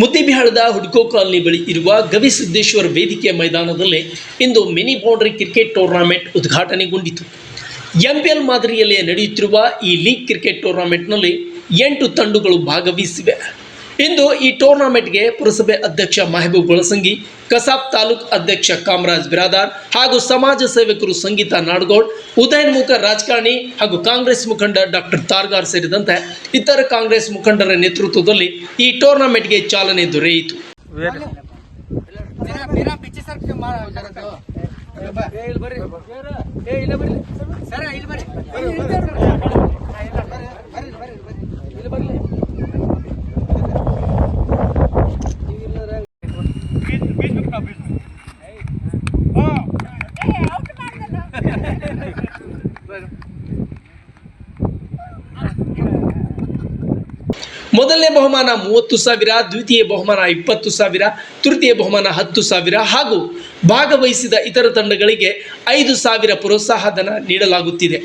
ಮುದ್ದೇಬಿಹಾಳದ ಹುಡ್ಕೋ colony ಬಳಿ ಇರುವ ಗವಿಸಿದ್ದೇಶ್ವರ ವೇದಿಕೆ ಮೈದಾನದಲ್ಲಿ ಇಂದು ಮಿನಿ ಬೌಂಡ್ರಿ ಕ್ರಿಕೆಟ್ ಟೂರ್ನಾಮೆಂಟ್ ಉದ್ಘಾಟನೆಗೊಂಡಿತು. ಎಂಪಿಎಲ್ ಮಾದರಿಯಲ್ಲಿ ನಡೆಯುತ್ತಿರುವ ಈ ಲೀಗ್ ಕ್ರಿಕೆಟ್ ಟೂರ್ನಾಮೆಂಟ್ನಲ್ಲಿ ಎಂಟು ತಂಡಗಳು ಭಾಗವಹಿಸಿವೆ. ಇಂದು ಈ ಟೂರ್ನಾಮೆಂಟ್ಗೆ ಪುರಸಭೆ ಅಧ್ಯಕ್ಷ ಮಹಬೂಬ್ ಬಳಸಂಗಿ ಕಸಾಬ್ ತಾಲೂಕ್ ಅಧ್ಯಕ್ಷ ಕಾಮರಾಜ್ ಬಿರಾದಾರ್ ಹಾಗೂ ಸಮಾಜ ಸೇವಕರು ಸಂಗೀತಾ ನಾಡಗೌಡ್ ಉದಯನ್ಮುಖ ರಾಜಕಾರಣಿ ಹಾಗೂ ಕಾಂಗ್ರೆಸ್ ಮುಖಂಡ ಡಾಕ್ಟರ್ ತಾರ್ಗಾರ್ ಸೇರಿದಂತೆ ಇತರ ಕಾಂಗ್ರೆಸ್ ಮುಖಂಡರ ನೇತೃತ್ವದಲ್ಲಿ ಈ ಟೂರ್ನಾಮೆಂಟ್ಗೆ ಚಾಲನೆ ದೊರೆಯಿತು. ಬರ್ರಿ. ಮೊದಲನೇ ಬಹುಮಾನ ಮೂವತ್ತು ಸಾವಿರ, ದ್ವಿತೀಯ ಬಹುಮಾನ ಇಪ್ಪತ್ತು ಸಾವಿರ, ತೃತೀಯ ಬಹುಮಾನ ಹತ್ತು ಸಾವಿರ ಹಾಗೂ ಭಾಗವಹಿಸಿದ ಇತರ ತಂಡಗಳಿಗೆ ಐದು ಸಾವಿರ ಪ್ರೋತ್ಸಾಹಧನ ನೀಡಲಾಗುತ್ತಿದೆ.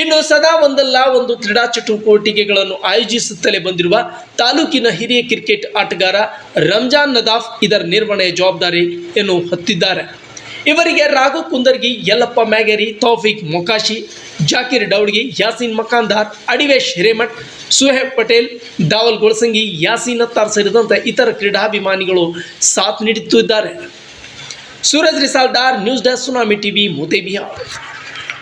ಇನ್ನು ಸದಾ ಒಂದಲ್ಲ, ಒಂದು ಕ್ರೀಡಾ ಚಟುವಟಿಕೆಗಳನ್ನು ಆಯೋಜಿಸುತ್ತಲೇ ಬಂದಿರುವ ತಾಲೂಕಿನ ಹಿರಿಯ ಕ್ರಿಕೆಟ್ ಆಟಗಾರ ರಂಜಾನ್ ನದಾಫ್ ಇದರ ನಿರ್ವಹಣೆಯ ಜವಾಬ್ದಾರಿಯನ್ನು ಹೊತ್ತಿದ್ದಾರೆ. ಇವರಿಗೆ ರಾಘು ಕುಂದರ್ಗಿ, ಯಲ್ಲಪ್ಪ ಮ್ಯಾಗೇರಿ, ತೌಫಿಕ್ ಮೊಕಾಶಿ ಜಾಕಿರ್ ಡೌಡ್ಗಿ ಯಾಸೀನ್ ಮಕಾಂದಾರ್, ಅಡಿವೇಶ್ ಹಿರೇಮಠ್, ಸುಹೇಬ್ ಪಟೇಲ್, ದಾವಲ್ ಗೊಳಸಂಗಿ, ಯಾಸೀನ್ ಅತ್ತಾರ್ ಸೇರಿದಂತೆ ಇತರ ಕ್ರೀಡಾಭಿಮಾನಿಗಳು ಸಾಥ್ ನೀಡುತ್ತಿದ್ದಾರೆ. Suraj Risaldar news desk tsunami TV, ಮುತೇಬಿಹಾರ್.